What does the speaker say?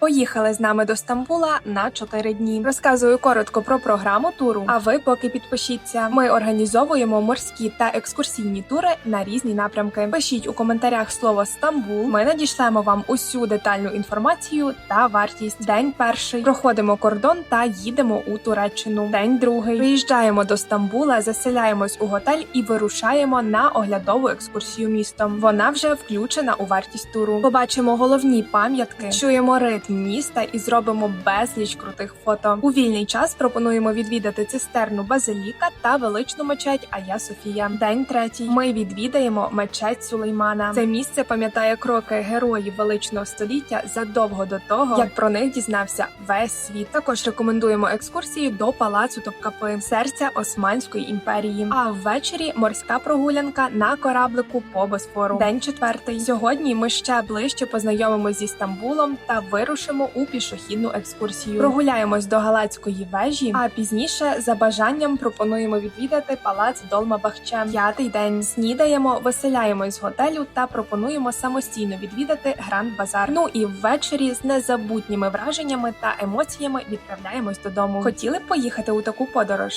Поїхали з нами до Стамбула на 4 дні. Розказую коротко про програму туру. А ви поки підпишіться. Ми організовуємо морські та екскурсійні тури на різні напрямки. Пишіть у коментарях слово Стамбул. Ми надішлемо вам усю детальну інформацію та вартість. День перший проходимо кордон та їдемо у Туреччину. День другий приїжджаємо до Стамбула, заселяємось у готель і вирушаємо на оглядову екскурсію містом. Вона вже включена у вартість туру. Побачимо головні пам'ятки, чуємо ритм міста і зробимо безліч крутих фото. У вільний час пропонуємо відвідати цистерну Базиліка та величну мечеть Ая Софія. День третій. Ми відвідаємо мечеть Сулеймана. Це місце пам'ятає кроки героїв величного століття задовго до того, як про них дізнався весь світ. Також рекомендуємо екскурсію до палацу Топкапи, серця Османської імперії. А ввечері морська прогулянка на кораблику по Босфору. День четвертий. Сьогодні ми ще ближче познайомимось зі Стамбулом та вирушимо у пішохідну екскурсію. Прогуляємось до Галацької вежі, а пізніше за бажанням пропонуємо відвідати палац Долма Бахче. П'ятий день снідаємо, виселяємось з готелю та пропонуємо самостійно відвідати Гранд Базар. Ну і ввечері з незабутніми враженнями та емоціями відправляємось додому. Хотіли б поїхати у таку подорож?